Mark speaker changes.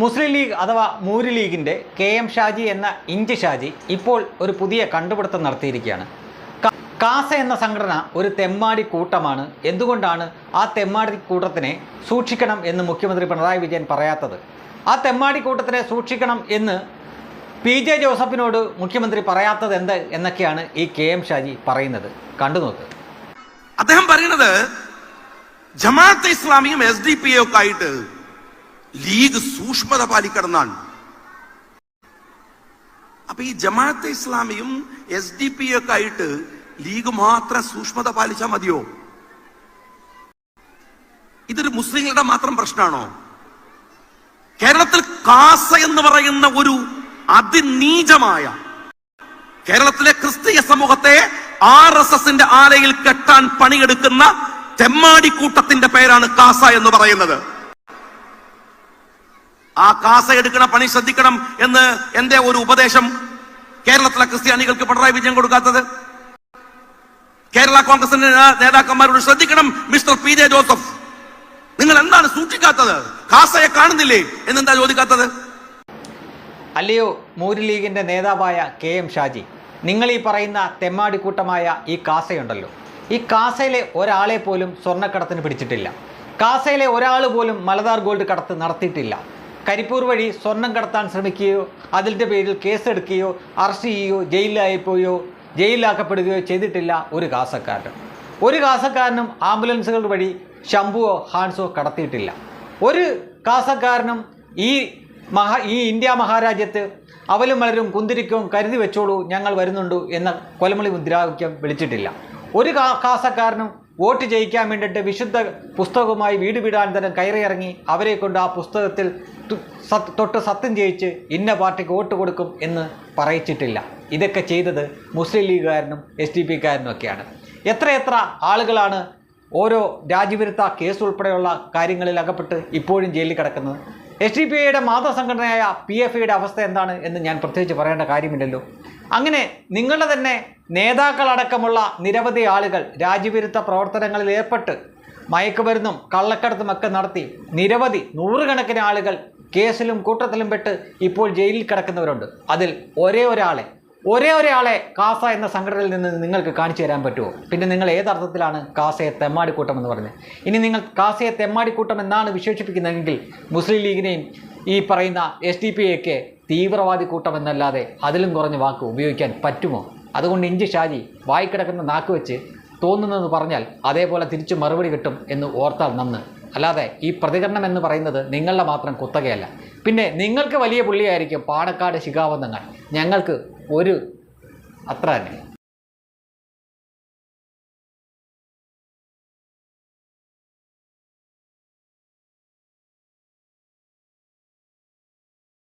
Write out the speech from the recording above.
Speaker 1: മുസ്ലിം league അഥവാ മൂരി ലീഗിന്റെ K M Shaji എന്ന ഇഞ്ച് ഷാജി ഇപ്പോൾ ഒരു പുതിയ കണ്ടുപിടുത്തം നടത്തിയിരിക്കുകയാണ്. കാസ എന്ന സംഘടന ഒരു തെമ്മാടി കൂട്ടമാണ്. എന്തുകൊണ്ടാണ് ആ തെമ്മാടി കൂട്ടത്തിനെ സൂക്ഷിക്കണം എന്ന് മുഖ്യമന്ത്രി പിണറായി വിജയൻ പറയാത്തത്? ആ തെമ്മാടി കൂട്ടത്തിനെ സൂക്ഷിക്കണം എന്ന് പി ജെ ജോസഫിനോട് മുഖ്യമന്ത്രി പറയാത്തത് എന്ത് എന്നൊക്കെയാണ് ഈ കെ എം ഷാജി പറയുന്നത്. കണ്ടു നോക്ക്.
Speaker 2: അദ്ദേഹം പറയുന്നത് ജമാഅത്ത് ഇസ്ലാമിയും എസ് ഡി പി ഒക്കെ ആയിട്ട് ലീഗ് സൂക്ഷ്മത പാലിക്കണമെന്നാണ് അപ്പൊ ഈ ജമാഅത്തെ ഇസ്ലാമിയും എസ് ഡി പി ഒക്കെ ആയിട്ട് ലീഗ് മാത്രം സൂക്ഷ്മത പാലിച്ചാൽ മതിയോ? ഇതൊരു മുസ്ലിങ്ങളുടെ മാത്രം പ്രശ്നമാണോ? കേരളത്തിൽ കാസ എന്ന് പറയുന്ന ഒരു അതിനീചമായ കേരളത്തിലെ ക്രിസ്തീയ സമൂഹത്തെ ആർ എസ് എസിന്റെ ആലയിൽ കെട്ടാൻ പണിയെടുക്കുന്ന തെമ്മാടിക്കൂട്ടത്തിന്റെ പേരാണ് കാസ എന്ന് പറയുന്നത്. ആ കാസ എടുക്കണ പണി ശ്രദ്ധിക്കണം എന്ന് എന്റെ ഒരു ഉപദേശം കേരളത്തിലെ ക്രിസ്ത്യാനികൾക്ക് പിണറായി വിജയം കൊടുക്കാത്തത്. കേരള കോൺഗ്രസിന്റെ നേതാക്കന്മാരോട് ശ്രദ്ധിക്കണം മിസ്റ്റർ പി ജെ ജോസഫ്. നിങ്ങൾ എന്താണ് സൂക്ഷിക്കാത്തത്? കാസയെ കാണുന്നില്ലേ എന്നെന്താ ചോദിക്കാത്തത്?
Speaker 1: അല്ലയോ മൂര് ലീഗിന്റെ നേതാവായ കെ എം ഷാജി നിങ്ങൾ ഈ പറയുന്ന തെമ്മാടിക്കൂട്ടമായ ഈ കാസയുണ്ടല്ലോ. ഈ കാസയിലെ ഒരാളെ പോലും സ്വർണക്കടത്തിന് പിടിച്ചിട്ടില്ല. കാസയിലെ ഒരാൾ പോലും മലദാർ ഗോൾഡ് കടത്ത് നടത്തിയിട്ടില്ല. കരിപ്പൂർ വഴി സ്വർണം കടത്താൻ ശ്രമിക്കുകയോ അതിന്റെ പേരിൽ കേസെടുക്കുകയോ അറസ്റ്റ് ചെയ്യുകയോ ജയിലിലായിപ്പോയോ ജയിലിലാക്കപ്പെടുകയോ ചെയ്തിട്ടില്ല ഒരു കാസക്കാരനും ഒരു കാസക്കാരനും ആംബുലൻസുകൾ വഴി ശംഭുവോ ഹാൻസോ കടത്തിയിട്ടില്ല. ഒരു കാസക്കാരനും ഈ മഹാ ഈ ഇന്ത്യ മഹാരാജ്യത്ത് അവലും വളരും കുന്തിരിക്കവും കരുതി വെച്ചോളൂ ഞങ്ങൾ വരുന്നുണ്ടു എന്ന കൊലമളി മുദ്രാവാക്യം വിളിച്ചിട്ടില്ല. ഒരു കാസക്കാരനും വോട്ട് ചെയ്യിക്കാൻ വേണ്ടിയിട്ട് വിശുദ്ധ പുസ്തകവുമായി വീട് തന്നെ കയറിയിറങ്ങി അവരെ കൊണ്ട് ആ പുസ്തകത്തിൽ തൊട്ട് സത്യം ചെയ്യിച്ച് ഇന്ന പാർട്ടിക്ക് വോട്ട് കൊടുക്കും എന്ന് പറയിച്ചിട്ടില്ല. ഇതൊക്കെ ചെയ്തത് മുസ്ലിം ലീഗുകാരനും എസ് ഡി പിക്കാരനും ഒക്കെയാണ്. എത്രയെത്ര ആളുകളാണ് ഓരോ രാജ്യവിരുദ്ധ കേസ് ഉൾപ്പെടെയുള്ള കാര്യങ്ങളിൽ അകപ്പെട്ട് ഇപ്പോഴും ജയിലിൽ കിടക്കുന്നത്? എസ് ഡി പി ഐയുടെ മാതൃസംഘടനയായ പി എഫ് ഐയുടെ അവസ്ഥ എന്താണ് എന്ന് ഞാൻ പ്രത്യേകിച്ച് പറയേണ്ട കാര്യമില്ലല്ലോ. അങ്ങനെ നിങ്ങളുടെ തന്നെ നേതാക്കളടക്കമുള്ള നിരവധി ആളുകൾ രാജ്യവിരുദ്ധ പ്രവർത്തനങ്ങളിൽ ഏർപ്പെട്ട് മയക്കുമരുന്നും കള്ളക്കടത്തും ഒക്കെ നടത്തി നിരവധി നൂറുകണക്കിന് ആളുകൾ കേസിലും കൂട്ടത്തിലും പെട്ട് ഇപ്പോൾ ജയിലിൽ കിടക്കുന്നവരുണ്ട്. അതിൽ ഒരേ ഒരാളെ ഒരേ ഒരാളെ കാസ എന്ന സംഘടനയിൽ നിന്ന് നിങ്ങൾക്ക് കാണിച്ചു തരാൻ പറ്റുമോ? പിന്നെ നിങ്ങൾ ഏതർത്ഥത്തിലാണ് കാസയെ തെമ്മാടിക്കൂട്ടം എന്ന് പറഞ്ഞത് ഇനി നിങ്ങൾ കാസയെ തെമ്മാടിക്കൂട്ടം എന്നാണ് വിശേഷിപ്പിക്കുന്നതെങ്കിൽ മുസ്ലിം ലീഗിനെയും ഈ പറയുന്ന എസ് ഡി പി ഒക്കെ തീവ്രവാദി കൂട്ടമെന്നല്ലാതെ അതിലും കുറഞ്ഞ വാക്ക് ഉപയോഗിക്കാൻ പറ്റുമോ? അതുകൊണ്ട് ഇഞ്ചി ഷാജി വായിക്കിടക്കുന്ന നാക്ക് വെച്ച് തോന്നുന്നതെന്ന് പറഞ്ഞാൽ അതേപോലെ തിരിച്ചു മറുപടി കിട്ടും എന്ന് ഓർത്താൽ നന്ന്. അല്ലാതെ ഈ പ്രതികരണം എന്ന് പറയുന്നത് നിങ്ങളുടെ മാത്രം കുത്തകയല്ല. പിന്നെ നിങ്ങൾക്ക് വലിയ പുള്ളിയായിരിക്കും പാണക്കാട് ശിഖാവന്തങ്ങൾ. ഞങ്ങൾക്ക് ഒരു അത്ര തന്നെ.